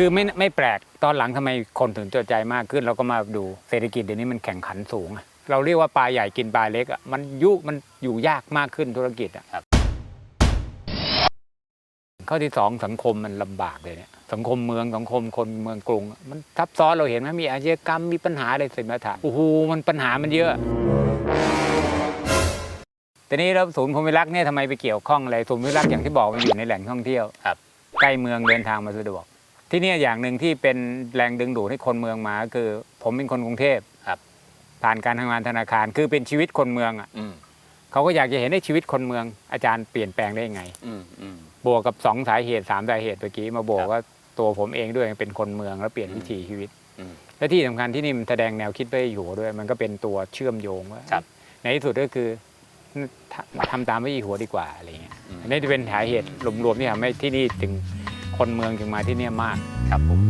คือไม่ไม่แปลกตอนหลังทำไมคนถึงจดใจมากขึ้นเราก็มาดูเศรษฐกิจเดี๋ยวนี้มันแข่งขันสูงอะ เราเรียกว่าปลาใหญ่กินปลาเล็กอะมันยุมันอยู่ยากมากขึ้นธุรกิจอะครับข้อที่สองสังคมมันลำบากเลยเนี่ยสังคมเมืองสังคมคนเมืองกรุงอะมันซับซ้อนเราเห็นไหมมีอาชญากรรมมีปัญหาอะไรสิมาถามโอ้โหมันปัญหามันเยอะแต่นี้แล้วศูนย์ภูมิรักษ์เนี่ยทำไมไปเกี่ยวข้องอะไรศูนย์ภูมิรักษ์อย่างที่บอกมันอยู่ในแหล่งท่องเที่ยวครับใกล้เมืองเดินทางมาสะดวก ที่เนี่ยอย่างหนึ่งที่เป็นแรงดึงดูดให้คนเมืองมาก็คือ ผมเป็นคนกรุงเทพครับ ผ่านการทำงานธนาคาร คือเป็นชีวิตคนเมืองอะอืมเขาก็อยากจะเห็นในชีวิตคนเมือง อาจารย์เปลี่ยนแปลงได้ยังไง อืมอืม บวกกับสองสาเหตุสามสาเหตุเมื่อกี้มาบวกครับว่าตัวผมเองด้วยเป็นคนเมืองแล้วเปลี่ยนอืมวิถีชีวิต อืมและที่สำคัญที่นี่มันแสดงแนวคิดไปอยู่ด้วย มันก็เป็นตัวเชื่อมโยงว่าครับในที่สุดก็คือทำทำตามวิถีหัวดีกว่าอะไรเงี้ยอืม อันนี้จะเป็นสาเหตุรวมๆที่ทำให้ที่นี่ถึงคนเมืองจึงมาที่เนี่ยมาก ครับผม